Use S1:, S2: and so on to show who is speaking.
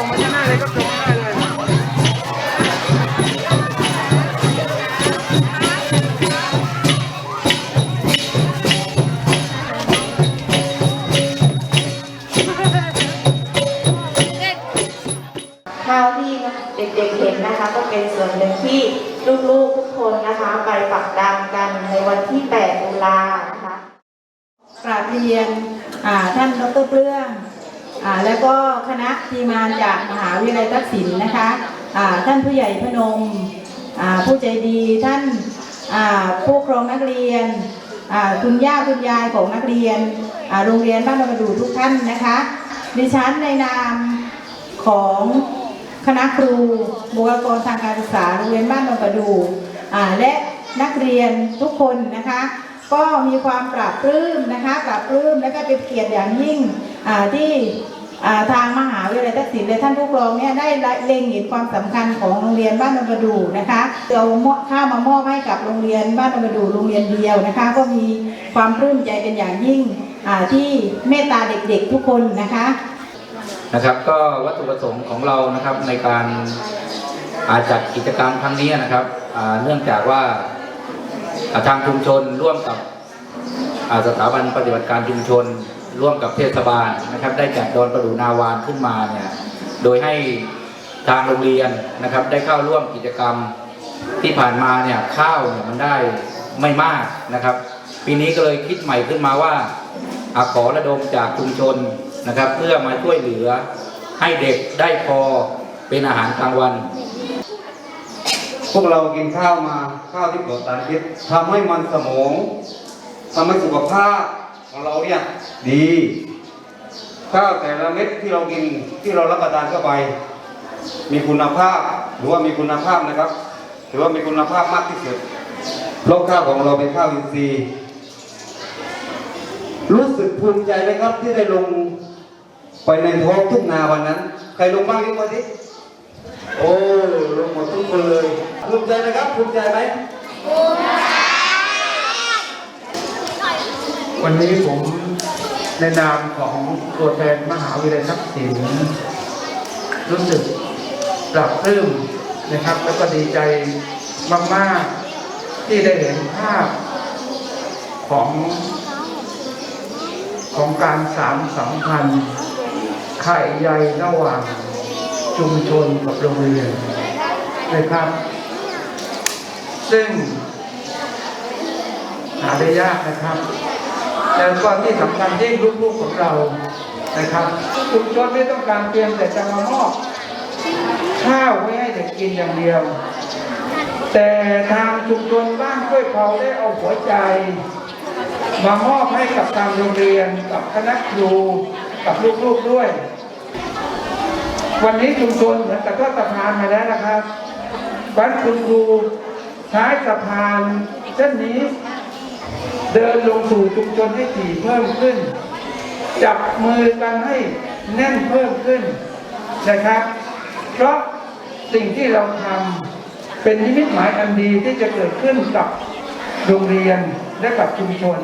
S1: ตรงมาข้างหน้าเลยก็ตรงข้างหน้าเลย
S2: ข้าวที่เด็กๆเห็นนะคะ ก็เป็นส่วนหนึ่งที่ลูกๆทุกคนนะคะ ไปปักดำกันในวันที่8ตุลานะคะ
S3: กราบเรียนท่านดรเปลื้อง อ่าแล้วก็คณะทีมงานจากมหาวิทยาลัยทักษิณนะคะอ่าท่านผู้ใหญ่พนมอ่าผู้ใจดีท่านอ่าผู้ปกครองนักเรียนอ่าคุณย่าคุณยายของนักเรียนอ่าโรงเรียนบ้านบางประดูทุกท่านนะคะ ดิฉันในนามของคณะครูบุคลากรทางการศึกษาโรงเรียนบ้านบางประดูอ่าและนักเรียนทุกคนนะคะ ก็มีความปราบปลื้มนะคะปราบปลื้มและก็เป็นเกียรติอย่างยิ่ง ที่ทางมหาวิทยาลัยทักษิณและท่านผู้ปกครองเนี่ยได้เล็งเห็นความสำคัญของโรงเรียนบ้านนประดูนะคะเอาข้าวมามอบให้กับโรงเรียนบ้านนประดูโรงเรียนเดียวนะคะ ก็มีความปลื้มใจเป็นอย่างยิ่งที่เมตตาเด็กๆทุกคนนะคะ
S4: นะครับ ก็วัตถุประสงค์ของเรานะครับในการอาจัดกิจกรรมครั้งนี้นะครับเนื่องจากว่าทางชุมชนร่วมกับสถาบันปฏิบัติการชุมชน ร่วมกับเทศบาลนะครับ ได้จัดดอนประดูนาวานขึ้นมาเนี่ยโดยให้ทางโรงเรียนนะครับ ได้เข้าร่วมกิจกรรมที่ผ่านมาเนี่ยข้าวเนี่ยมันได้ไม่มากนะครับ ปีนี้ก็เลยคิดใหม่ขึ้นมาว่าอขอระดมจากชุมชนนะครับ เพื่อมาช่วยเหลือให้เด็กได้พอเป็นอาหารกลางวัน
S5: พวกเรากินข้าวมาข้าวที่ปลอดสารพิษทำให้มันสมองทำให้สุขภาพ ของเราเนี่ยดีข้าวแต่ละเม็ดที่เรากินที่เรารับประทานเข้าไป มีคุณภาพหรือว่ามีคุณภาพนะครับถือว่ามีคุณภาพมากที่สุดเพราะข้าวของเราเป็นข้าวอินทรีย์ รู้สึกภูมิใจไหมครับที่ได้ลงไปในท้องทุ่งนาวันนั้น ใครลงบ้างยกมือสิโอ้ลงหมดทุกคนเลยภูมิใจไหมครับภูมิใจไหม
S1: วันนี้ผมในนามของตัวแทนมหาวิทยาลัยทักษิณรู้สึกปรับปลื้มนะครับ แล้วก็ดีใจมากๆที่ได้เห็นภาพของของการสามสัมพันธ์ไข่ใยระหว่างชุมชนกับโรงเรียนนะครับ ซึ่งหาได้ยากนะครับ แล้วก็ที่สำคัญที่ลูกๆของเรานะครับชุมชนไม่ต้องการเพียงแต่จะมามอบข้าวไว้ให้เด็กกินอย่างเดียว แต่ทางชุมชนบ้านกล้วยเผาได้เอาหัวใจ มามอบให้กับทางโรงเรียนกับคณะครูกับลูกๆด้วย วันนี้ชุมชนเหมือนกับทอดสะพานมาแล้วนะครับบ้านคุณครูใช้สะพานเส้นนี้ เดินลงสู่ชุมชนให้ถี่เพิ่มขึ้น จับมือกันให้แน่นเพิ่มขึ้นนะครับ เพราะสิ่งที่เราทำเป็นนิมิตหมายอันดีที่จะเกิดขึ้นกับโรงเรียนและกับชุมชน